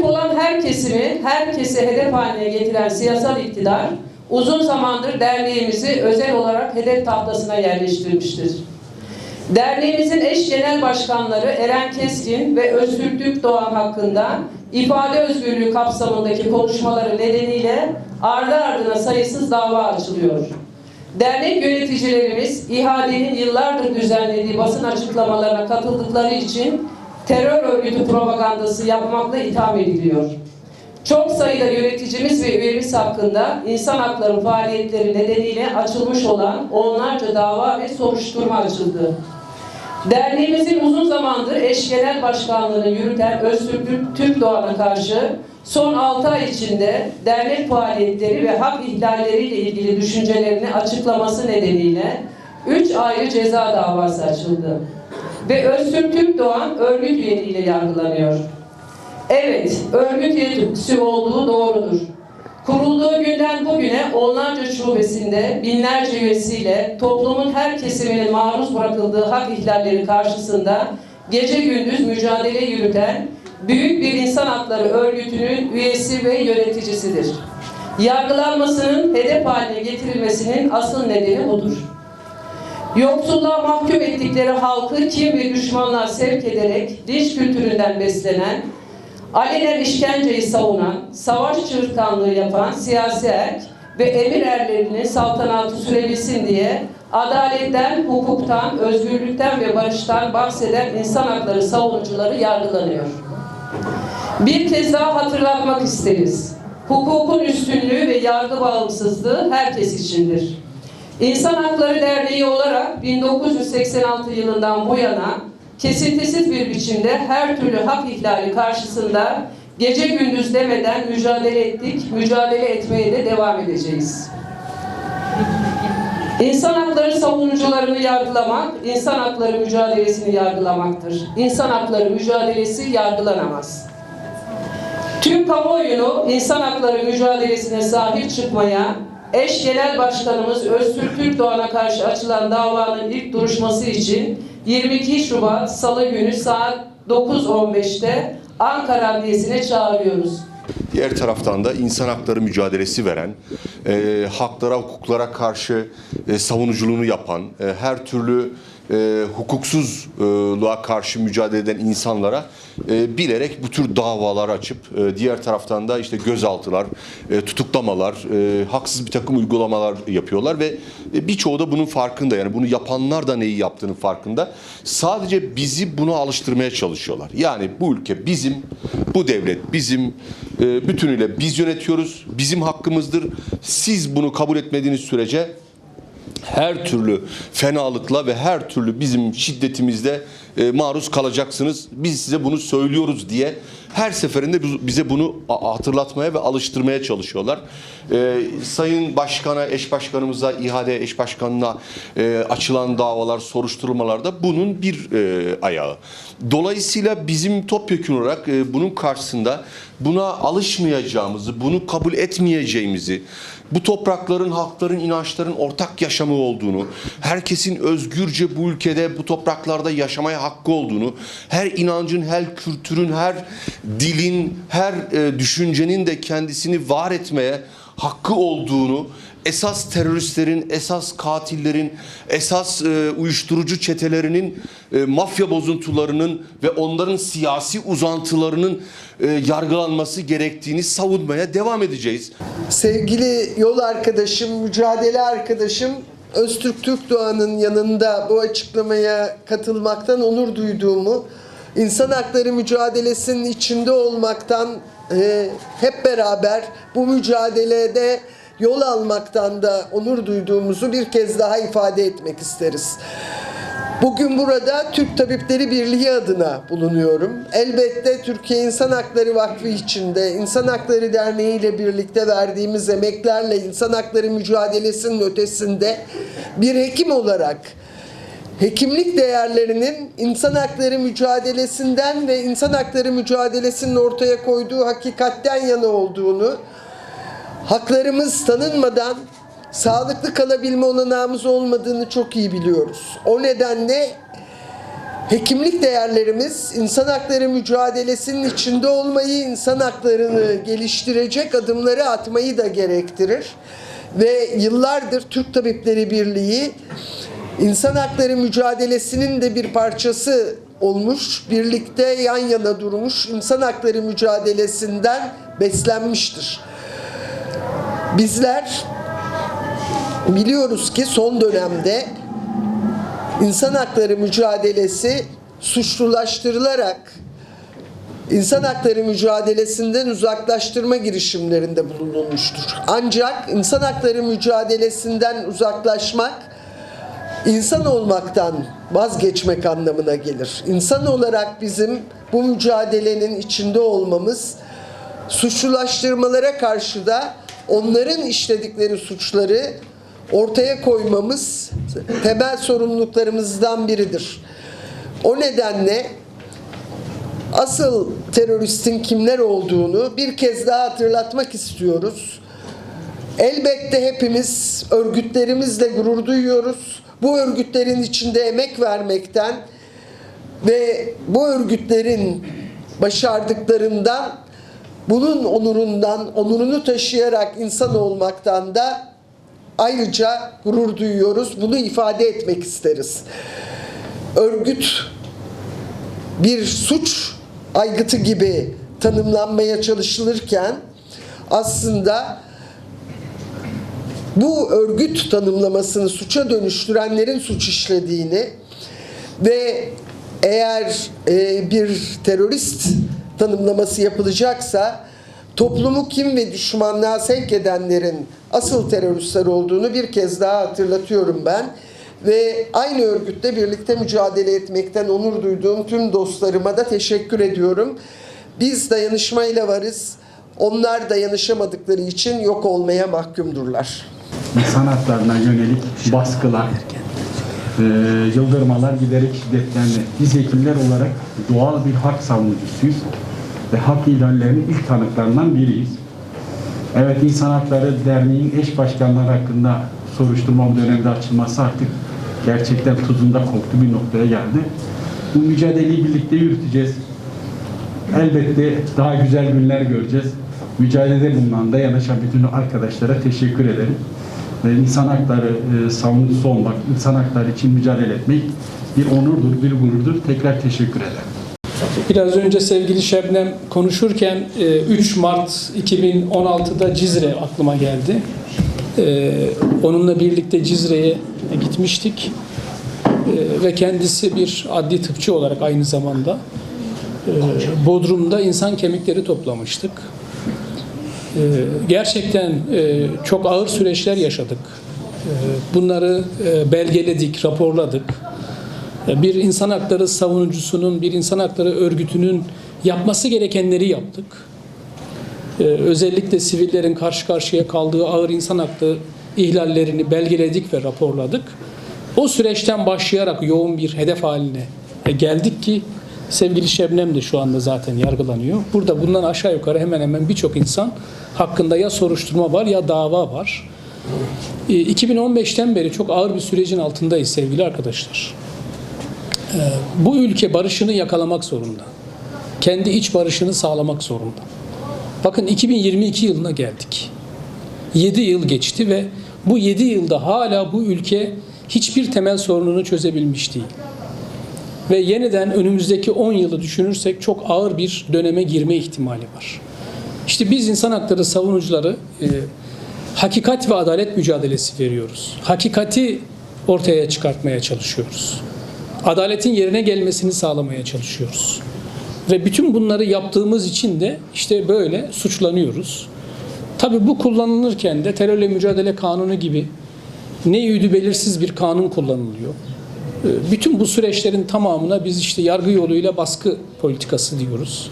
Muhalif olan her kesimi, herkese hedef haline getiren siyasal iktidar, uzun zamandır derneğimizi özel olarak hedef tahtasına yerleştirmiştir. Derneğimizin eş genel başkanları Eren Keskin ve Öztürk Doğan hakkında ifade özgürlüğü kapsamındaki konuşmaları nedeniyle ardı ardına sayısız dava açılıyor. Dernek yöneticilerimiz ihadenin yıllardır düzenlediği basın açıklamalarına katıldıkları için terör örgütü propagandası yapmakla itham ediliyor. Çok sayıda yöneticimiz ve üyemiz hakkında insan hakları faaliyetleri nedeniyle açılmış olan onlarca dava ve soruşturma açıldı. Derneğimizin uzun zamandır eş genel başkanlığını yürüten Öztürk Türk Doğan'a karşı son 6 ay içinde dernek faaliyetleri ve hak ihlalleriyle ilgili düşüncelerini açıklaması nedeniyle 3 ayrı ceza davası açıldı. Ve Öztürk Türk Doğan örgüt üyeliğiyle yargılanıyor. Evet, örgüt üyesi olduğu doğrudur. Kurulduğu günden bugüne onlarca şubesinde binlerce üyesiyle toplumun her kesiminin maruz bırakıldığı hak ihlalleri karşısında gece gündüz mücadele yürüten büyük bir insan hakları örgütünün üyesi ve yöneticisidir. Yargılanmasının hedef haline getirilmesinin asıl nedeni budur. Yoksulluğa mahkum ettikleri halkı kim ve düşmanlığa sevk ederek linç kültüründen beslenen, alenen işkenceyi savunan, savaş çığırtkanlığı yapan siyasi erk ve emir erlerinin saltanatı sürebilsin diye adaletten, hukuktan, özgürlükten ve barıştan bahseden insan hakları savunucuları yargılanıyor. Bir kez daha hatırlatmak isteriz. Hukukun üstünlüğü ve yargı bağımsızlığı herkes içindir. İnsan Hakları Derneği olarak 1986 yılından bu yana kesintisiz bir biçimde her türlü hak ihlali karşısında gece gündüz demeden mücadele ettik, mücadele etmeye de devam edeceğiz. İnsan hakları savunucularını yargılamak, insan hakları mücadelesini yargılamaktır. İnsan hakları mücadelesi yargılanamaz. Tüm kamuoyunu insan hakları mücadelesine sahip çıkmaya, eş genel başkanımız Öztürk Türkdoğan'a karşı açılan davanın ilk duruşması için 22 Şubat Salı günü saat 9.15'te Ankara Adliyesi'ne çağırıyoruz. Diğer taraftan da insan hakları mücadelesi veren, e, haklara, hukuklara karşı e, savunuculuğunu yapan, e, her türlü e, hukuksuzluğa karşı mücadele eden insanlara e, bilerek bu tür davalar açıp e, diğer taraftan da işte gözaltılar, e, tutuklamalar, e, haksız bir takım uygulamalar yapıyorlar ve e, birçoğu da bunun farkında. Yani bunu yapanlar da neyi yaptığının farkında. Sadece bizi buna alıştırmaya çalışıyorlar. Yani bu ülke bizim, bu devlet bizim, e, bütünüyle biz yönetiyoruz, bizim hakkımızdır. Siz bunu kabul etmediğiniz sürece her türlü fenalıkla ve her türlü bizim şiddetimizde e, maruz kalacaksınız. Biz size bunu söylüyoruz diye her seferinde biz- bize bunu hatırlatmaya ve alıştırmaya çalışıyorlar. E, Sayın Başkan'a, eş başkanımıza, ihale eş başkanına e, açılan davalar, soruşturmalarda bunun bir e, ayağı. Dolayısıyla bizim topyekun olarak e, bunun karşısında buna alışmayacağımızı, bunu kabul etmeyeceğimizi, bu toprakların, halkların, inançların ortak yaşamı olduğunu, herkesin özgürce bu ülkede, bu topraklarda yaşamaya hakkı olduğunu, her inancın, her kültürün, her dilin, her e, düşüncenin de kendisini var etmeye hakkı olduğunu, esas teröristlerin, esas katillerin, esas e, uyuşturucu çetelerinin, e, mafya bozuntularının ve onların siyasi uzantılarının e, yargılanması gerektiğini savunmaya devam edeceğiz. Sevgili yol arkadaşım, mücadele arkadaşım Öztürk Türkdoğan'ın yanında bu açıklamaya katılmaktan onur duyduğumu, insan hakları mücadelesinin içinde olmaktan e, hep beraber bu mücadelede yol almaktan da onur duyduğumuzu bir kez daha ifade etmek isteriz. Bugün burada Türk Tabipleri Birliği adına bulunuyorum. Elbette Türkiye İnsan Hakları Vakfı içinde İnsan Hakları Derneği ile birlikte verdiğimiz emeklerle insan hakları mücadelesinin ötesinde bir hekim olarak hekimlik değerlerinin insan hakları mücadelesinden ve insan hakları mücadelesinin ortaya koyduğu hakikatten yana olduğunu haklarımız tanınmadan sağlıklı kalabilme olanağımız olmadığını çok iyi biliyoruz. O nedenle Hekimlik değerlerimiz insan hakları mücadelesinin içinde olmayı, insan haklarını geliştirecek adımları atmayı da gerektirir. Ve yıllardır Türk Tabipleri Birliği insan hakları mücadelesinin de bir parçası olmuş, birlikte yan yana durmuş, insan hakları mücadelesinden beslenmiştir. Bizler biliyoruz ki son dönemde insan hakları mücadelesi suçlulaştırılarak insan hakları mücadelesinden uzaklaştırma girişimlerinde bulunulmuştur. Ancak insan hakları mücadelesinden uzaklaşmak insan olmaktan vazgeçmek anlamına gelir. İnsan olarak bizim bu mücadelenin içinde olmamız suçlulaştırmalara karşı da onların işledikleri suçları ortaya koymamız temel sorumluluklarımızdan biridir. O nedenle asıl teröristin kimler olduğunu bir kez daha hatırlatmak istiyoruz. Elbette hepimiz örgütlerimizle gurur duyuyoruz. Bu örgütlerin içinde emek vermekten ve bu örgütlerin başardıklarından bunun onurundan, onurunu taşıyarak insan olmaktan da ayrıca gurur duyuyoruz. Bunu ifade etmek isteriz. Örgüt bir suç aygıtı gibi tanımlanmaya çalışılırken aslında bu örgüt tanımlamasını suça dönüştürenlerin suç işlediğini ve eğer e, bir terörist tanımlaması yapılacaksa toplumu kim ve düşmanlığa sevk edenlerin asıl teröristler olduğunu bir kez daha hatırlatıyorum ben. Ve aynı örgütle birlikte mücadele etmekten onur duyduğum tüm dostlarıma da teşekkür ediyorum. Biz dayanışmayla varız. Onlar dayanışamadıkları için yok olmaya mahkumdurlar. İnsan haklarına yönelik baskılar, e, yıldırmalar giderek şiddetlendi. Biz hekimler olarak doğal bir hak savunucusuyuz ve hak ihlallerinin ilk tanıklarından biriyiz. Evet İnsan Hakları Derneği'nin eş başkanları hakkında soruşturma bu dönemde açılması artık gerçekten tuzunda koktu bir noktaya geldi. Bu mücadeleyi birlikte yürüteceğiz. Elbette daha güzel günler göreceğiz. Mücadelede bulunan, dayanışan bütün arkadaşlara teşekkür ederim. Ve insan hakları e, savunucusu olmak, insan hakları için mücadele etmek bir onurdur, bir gururdur. Tekrar teşekkür ederim. Biraz önce sevgili Şebnem konuşurken e, 3 Mart 2016'da Cizre aklıma geldi. E, Onunla birlikte Cizre'ye gitmiştik. E, Ve kendisi bir adli tıpçı olarak aynı zamanda e, Bodrum'da insan kemikleri toplamıştık. E, Gerçekten e, çok ağır süreçler yaşadık. E, Bunları e, belgeledik, raporladık bir insan hakları savunucusunun, bir insan hakları örgütünün yapması gerekenleri yaptık. Ee, özellikle sivillerin karşı karşıya kaldığı ağır insan hakları ihlallerini belgeledik ve raporladık. O süreçten başlayarak yoğun bir hedef haline geldik ki sevgili Şebnem de şu anda zaten yargılanıyor. Burada bundan aşağı yukarı hemen hemen birçok insan hakkında ya soruşturma var ya dava var. Ee, 2015'ten beri çok ağır bir sürecin altındayız sevgili arkadaşlar bu ülke barışını yakalamak zorunda. Kendi iç barışını sağlamak zorunda. Bakın 2022 yılına geldik. 7 yıl geçti ve bu 7 yılda hala bu ülke hiçbir temel sorununu çözebilmiş değil. Ve yeniden önümüzdeki 10 yılı düşünürsek çok ağır bir döneme girme ihtimali var. İşte biz insan hakları savunucuları e, hakikat ve adalet mücadelesi veriyoruz. Hakikati ortaya çıkartmaya çalışıyoruz adaletin yerine gelmesini sağlamaya çalışıyoruz. Ve bütün bunları yaptığımız için de işte böyle suçlanıyoruz. Tabii bu kullanılırken de terörle mücadele kanunu gibi ne yüdü belirsiz bir kanun kullanılıyor. Ee, Bütün bu süreçlerin tamamına biz işte yargı yoluyla baskı politikası diyoruz.